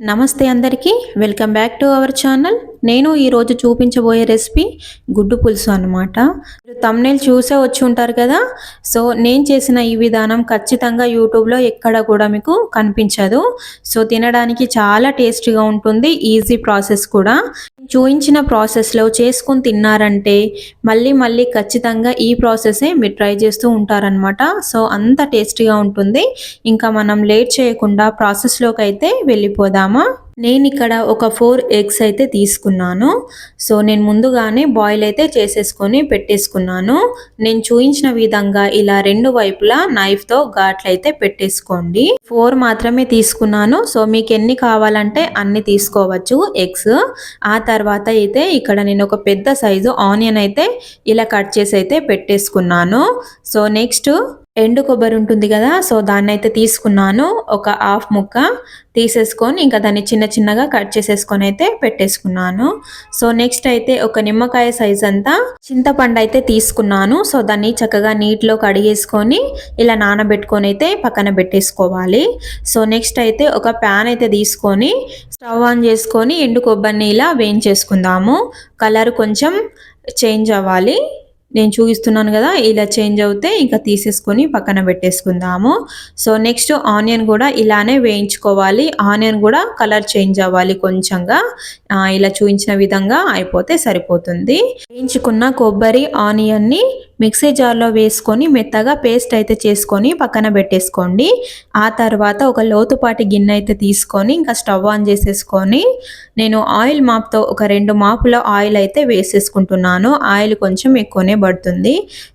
నమస్తే అందరికీ. Welcome back to our channel నేను ఈరోజు చూపించబోయే రెసిపీ గుడ్డు పులుసు అనమాట తమ్నేల్ చూసే వచ్చి ఉంటారు కదా? సో నేను చేసిన ఈ విధానం ఖచ్చితంగా యూట్యూబ్లో ఎక్కడ కూడా మీకు కనిపించదు. సో తినడానికి చాలా టేస్టీగా ఉంటుంది. ఈజీ ప్రాసెస్ కూడా. చూయించిన ప్రాసెస్లో చేసుకుని తిన్నారంటే మళ్ళీ మళ్ళీ ఖచ్చితంగా ఈ ప్రాసెసే మీరు ట్రై చేస్తూ ఉంటారనమాట సో అంత టేస్టీగా ఉంటుంది. ఇంకా మనం లేట్ చేయకుండా ప్రాసెస్లోకి అయితే వెళ్ళిపోదామా? నేను ఇక్కడ ఒక ఫోర్ ఎగ్స్ అయితే తీసుకున్నాను. సో నేను ముందుగానే బాయిల్ అయితే చేసేసుకొని పెట్టేసుకున్నాను. నేను చూపించిన విధంగా ఇలా రెండు వైపులా నైఫ్తో ఘాట్లయితే పెట్టేసుకోండి. ఫోర్ మాత్రమే తీసుకున్నాను. సో మీకు ఎన్ని కావాలంటే అన్ని తీసుకోవచ్చు ఎగ్స్. ఆ తర్వాత అయితే ఇక్కడ నేను ఒక పెద్ద సైజు ఆనియన్ అయితే ఇలా కట్ చేసి అయితే పెట్టేసుకున్నాను. సో నెక్స్ట్ ఎండు కొబ్బరి ఉంటుంది కదా సో దాన్ని అయితే తీసుకున్నాను. ఒక హాఫ్ ముక్క తీసేసుకొని ఇంకా దాన్ని చిన్న చిన్నగా కట్ చేసేసుకొని అయితే పెట్టేసుకున్నాను. సో నెక్స్ట్ అయితే ఒక నిమ్మకాయ సైజ్ అంతా చింతపండు అయితే తీసుకున్నాను. సో దాన్ని చక్కగా నీటిలో కడిగేసుకొని ఇలా నానబెట్టుకొని అయితే పక్కన పెట్టేసుకోవాలి. సో నెక్స్ట్ అయితే ఒక ప్యాన్ అయితే తీసుకొని స్టవ్ ఆన్ చేసుకొని ఎండు కొబ్బరిని ఇలా వేయించేసుకుందాము. కలర్ కొంచెం చేంజ్ అవ్వాలి. నేను చూపిస్తున్నాను కదా ఇలా చేంజ్ అవుతే ఇంకా తీసేసుకొని పక్కన పెట్టేసుకుందాము. సో నెక్స్ట్ ఆనియన్ కూడా ఇలానే వేయించుకోవాలి. ఆనియన్ కూడా కలర్ చేంజ్ అవ్వాలి కొంచెంగా. ఇలా చూపించిన విధంగా అయిపోతే సరిపోతుంది. వేయించుకున్న కొబ్బరి ఆనియన్ని మిక్సీ జార్లో వేసుకొని మెత్తగా పేస్ట్ అయితే చేసుకొని పక్కన పెట్టేసుకోండి. ఆ తర్వాత ఒక లోతుపాటి గిన్నె అయితే తీసుకొని ఇంకా స్టవ్ ఆన్ చేసేసుకొని నేను ఆయిల్ మాప్తో ఒక రెండు మాపుల ఆయిల్ అయితే వేసేసుకుంటున్నాను. ఆయిల్ కొంచెం ఎక్కువనే పడుతుంది.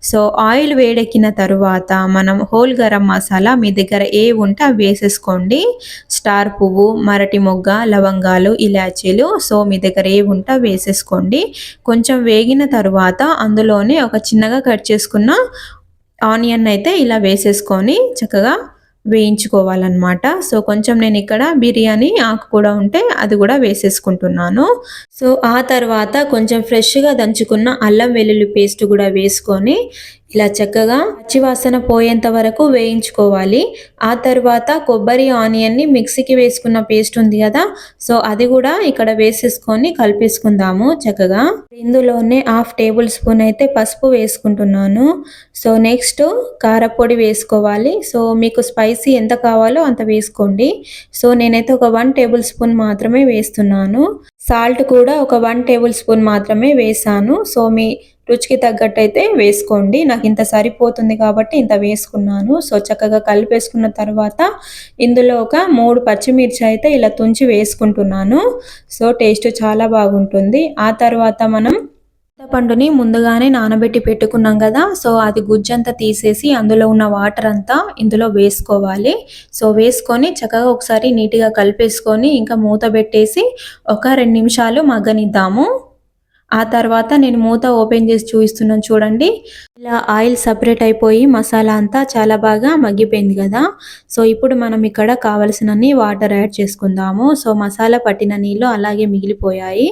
సో ఆయిల్ వేడెక్కిన తర్వాత మనం హోల్ గరం మసాలా మీ దగ్గర ఏ ఉంటే అవి వేసేసుకోండి. స్టార్ పువ్వు మరటి మొగ్గ లవంగాలు ఇలాచీలు సో మీ దగ్గర ఏ ఉంటే వేసేసుకోండి. కొంచెం వేగిన తర్వాత అందులోనే ఒక చిన్నగా కట్ చేసుకున్న ఆనియన్ అయితే ఇలా వేసేసుకొని చక్కగా వేయించుకోవాలన్నమాట. సో కొంచెం నేను ఇక్కడ బిర్యానీ ఆకు కూడా ఉంటే అది కూడా వేసేసుకుంటున్నాను. సో ఆ తర్వాత కొంచెం ఫ్రెష్గా దంచుకున్న అల్లం వెల్లుల్లి పేస్ట్ కూడా వేసుకొని ఇలా చక్కగా పచ్చివాసన పోయేంత వరకు వేయించుకోవాలి. ఆ తర్వాత కొబ్బరి ఆనియన్ని మిక్సీకి వేసుకున్న పేస్ట్ ఉంది కదా సో అది కూడా ఇక్కడ వేసేసుకొని కలిపేసుకుందాము చక్కగా. ఇందులోనే హాఫ్ టేబుల్ స్పూన్ అయితే పసుపు వేసుకుంటున్నాను. సో నెక్స్ట్ కారపొడి వేసుకోవాలి. సో మీకు స్పైసీ ఎంత కావాలో అంత వేసుకోండి. సో నేనైతే ఒక వన్ టేబుల్ స్పూన్ మాత్రమే వేస్తున్నాను. సాల్ట్ కూడా ఒక వన్ టేబుల్ స్పూన్ మాత్రమే వేసాను. సో మీ రుచికి తగ్గట్టు అయితే వేసుకోండి. నాకు ఇంత సరిపోతుంది కాబట్టి ఇంత వేసుకున్నాను. సో చక్కగా కలిపేసుకున్న తర్వాత ఇందులో ఒక మూడు పచ్చిమిర్చి అయితే ఇలా తుంచి వేసుకుంటున్నాను. సో టేస్ట్ చాలా బాగుంటుంది. ఆ తర్వాత మనం చింతపండుని ముందుగానే నానబెట్టి పెట్టుకున్నాం కదా సో అది గుజ్జంతా తీసేసి అందులో ఉన్న వాటర్ అంతా ఇందులో వేసుకోవాలి. సో వేసుకొని చక్కగా ఒకసారి నీట్గా కలిపేసుకొని ఇంకా మూత పెట్టేసి ఒక రెండు నిమిషాలు మగ్గనిద్దాము. ఆ తర్వాత నేను మూత ఓపెన్ చేసి చూపిస్తున్నాను చూడండి. ఇలా ఆయిల్ సపరేట్ అయిపోయి మసాలా అంతా చాలా బాగా మగ్గిపోయింది కదా. సో ఇప్పుడు మనం ఇక్కడ కావలసినన్ని వాటర్ యాడ్ చేసుకుందాము. సో మసాలా పట్టిన నీళ్ళు అలాగే మిగిలిపోయాయి.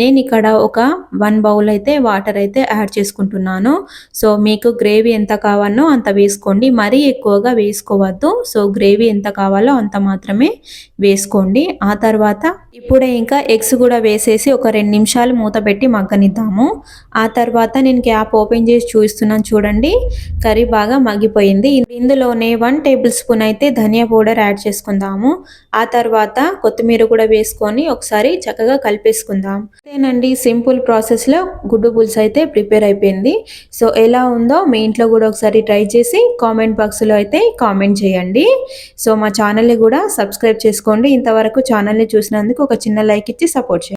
నేను ఇక్కడ ఒక వన్ బౌల్ అయితే వాటర్ అయితే యాడ్ చేసుకుంటున్నాను. సో మీకు గ్రేవీ ఎంత కావాలో అంత వేసుకోండి. మరీ ఎక్కువగా వేసుకోవద్దు. సో గ్రేవీ ఎంత కావాలో అంత మాత్రమే వేసుకోండి. ఆ తర్వాత ఇప్పుడే ఇంకా ఎగ్స్ కూడా వేసేసి ఒక రెండు నిమిషాలు మూత పెట్టి మగ్గనిద్దాము. ఆ తర్వాత నేను క్యాప్ ఓపెన్ చేసి చూస్తున్నాను చూడండి. కర్రీ బాగా మగ్గిపోయింది. ఇందులోనే వన్ టేబుల్ స్పూన్ అయితే ధనియా పౌడర్ యాడ్ చేసుకుందాము. ఆ తర్వాత కొత్తిమీర కూడా వేసుకొని ఒకసారి చక్కగా కలిపేసుకుందాం. అంతేనండి సింపుల్ ప్రాసెస్లో గుడ్డు పులుసు అయితే ప్రిపేర్ అయిపోయింది. సో ఎలా ఉందో మీ ఇంట్లో కూడా ఒకసారి ట్రై చేసి కామెంట్ బాక్స్లో అయితే కామెంట్ చేయండి. సో మా ఛానల్ని కూడా సబ్స్క్రైబ్ చేసుకోండి. ఇంతవరకు ఛానల్ని చూసినందుకు ఒక చిన్న లైక్ ఇచ్చి సపోర్ట్ చేయండి.